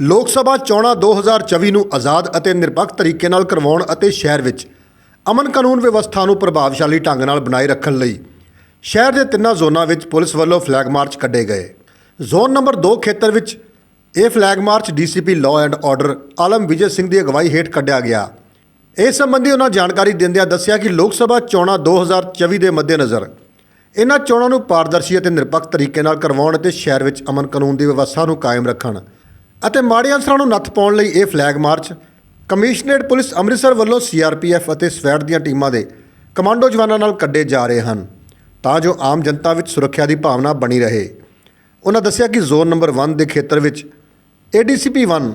ਲੋਕ ਸਭਾ ਚੋਣਾਂ 2024 ਨੂੰ ਆਜ਼ਾਦ ਅਤੇ ਨਿਰਪੱਖ ਤਰੀਕੇ ਨਾਲ ਕਰਵਾਉਣ ਅਤੇ ਸ਼ਹਿਰ ਵਿੱਚ ਅਮਨ ਕਾਨੂੰਨ ਵਿਵਸਥਾ ਨੂੰ ਪ੍ਰਭਾਵਸ਼ਾਲੀ ਢੰਗ ਨਾਲ ਬਣਾਏ ਰੱਖਣ ਲਈ ਸ਼ਹਿਰ ਦੇ ਤਿੰਨਾਂ ਜ਼ੋਨਾਂ ਵਿੱਚ ਪੁਲਿਸ ਵੱਲੋਂ ਫਲੈਗ ਮਾਰਚ ਕੱਢੇ ਗਏ। ਜ਼ੋਨ ਨੰਬਰ 2 ਖੇਤਰ ਵਿੱਚ ਇਹ flag march DCP law and order Alam Vijay Singh ਦੀ ਅਗਵਾਈ ਹੇਠ ਕੱਢਿਆ ਗਿਆ। ਇਸ ਸੰਬੰਧੀ ਉਹਨਾਂ ਜਾਣਕਾਰੀ ਦਿੰਦਿਆਂ ਦੱਸਿਆ ਕਿ ਲੋਕ ਸਭਾ ਚੋਣਾਂ 2024 ਦੇ ਮੱਦੇਨਜ਼ਰ ਇਹਨਾਂ ਚੋਣਾਂ ਨੂੰ ਪਾਰਦਰਸ਼ੀ ਅਤੇ ਨਿਰਪੱਖ ਤਰੀਕੇ ਨਾਲ ਕਰਵਾਉਣ ਅਤੇ ਸ਼ਹਿਰ ਵਿੱਚ ਅਮਨ ਕਾਨੂੰਨ ਦੀ ਵਿਵਸਥਾ ਨੂੰ ਕਾਇਮ ਰੱਖਣ ਅਤੇ ਮਾੜੇ ਅਨਸਰਾਂ ਨੂੰ ਨੱਥ ਪਾਉਣ ਲਈ ਇਹ flag march, commissionerate police Amritsar ਵੱਲੋਂ ਸੀਆਰਪੀਐਫ ਅਤੇ ਸਵੈਟ ਦੀਆਂ ਟੀਮਾਂ ਦੇ ਕਮਾਂਡੋ ਜਵਾਨਾਂ ਨਾਲ ਕੱਢੇ ਜਾ ਰਹੇ ਹਨ, ਤਾਂ ਜੋ ਆਮ ਜਨਤਾ ਵਿੱਚ ਸੁਰੱਖਿਆ ਦੀ ਭਾਵਨਾ ਬਣੀ ਰਹੇ। ਉਹਨਾਂ ਦੱਸਿਆ ਕਿ ਜ਼ੋਨ ਨੰਬਰ 1 ਦੇ ਖੇਤਰ ਵਿੱਚ ADCP 1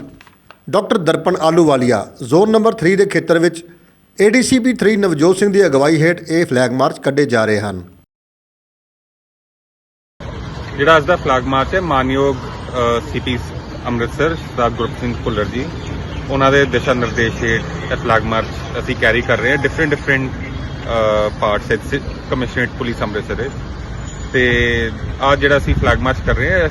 doctor Darpan Ahluwalia, zone number 3 ਦੇ ਖੇਤਰ ਵਿੱਚ ਏਡੀਸੀਪੀ 3 ਨਵਜੋਤ ਸਿੰਘ ਦੀ ਅਗਵਾਈ ਹੇਠ ਇਹ ਫਲੈਗ ਮਾਰਚ ਕੱਢੇ ਜਾ ਰਹੇ ਹਨ। ਜਿਹੜਾ ਅੱਜ ਦਾ ਫਲੈਗ ਮਾਰਚ ਹੈ, ਮਾਨਯੋਗ ਸਿਟੀ ਅੰਮ੍ਰਿਤਸਰ ਸਰਦਾਰ ਗੁਰਪ੍ਰੀਤ ਸਿੰਘ ਭੁੱਲਰ ਜੀ। ਉਹਨਾਂ ਦੇ ਦਿਸ਼ਾ ਨਿਰਦੇਸ਼ ਹੇਠ ਫਲੈਗ ਮਾਰਚ ਅਸੀਂ ਕੈਰੀ ਕਰ ਰਹੇ ਹਾਂ। ਡਿਫਰੈਂਟ ਡਿਫਰੈਂਟ ਪਾਰਟਸ ਵਿੱਚ ਕਮਿਸ਼ਨਰੇਟ ਪੁਲਿਸ ਅੰਮ੍ਰਿਤਸਰ ਦੇ। ਤੇ ਆ ਜਿਹੜਾ ਅਸੀਂ ਫਲੈਗ ਮਾਰਚ ਕਰ ਰਹੇ ਹਾਂ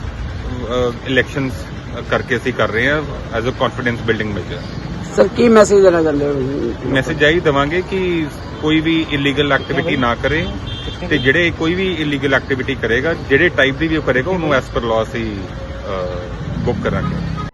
ਇਲੈਕਸ਼ਨਸ ਕਰਕੇ ਅਸੀਂ ਕਰ ਰਹੇ ਹਾਂ as uh confidence building measure sir ਕੀ ਮੈਸੇਜ ਦੇਣਾ ਚਾਹੁੰਦੇ ਹੋ ਮੈਸੇਜ ਆਈ ਦਵਾਂਗੇ ਕਿ ਕੋਈ ਵੀ ਇਲੀਗਲ ਐਕਟੀਵਿਟੀ ਨਾ ਕਰੇ ਤੇ ਜਿਹੜੇ ਕੋਈ ਵੀ ਇਲੀਗਲ ਐਕਟੀਵਿਟੀ ਕਰੇਗਾ ਜਿਹੜੇ ਟਾਈਪ ਦੀ ਵੀ ਉਹ ਕਰੇਗਾ ਉਹਨੂੰ ਐਸ ਪਰ ਲਾਅ ਅਸੀਂ ਬੁੱਕ ਕਰਾਂਗੇ।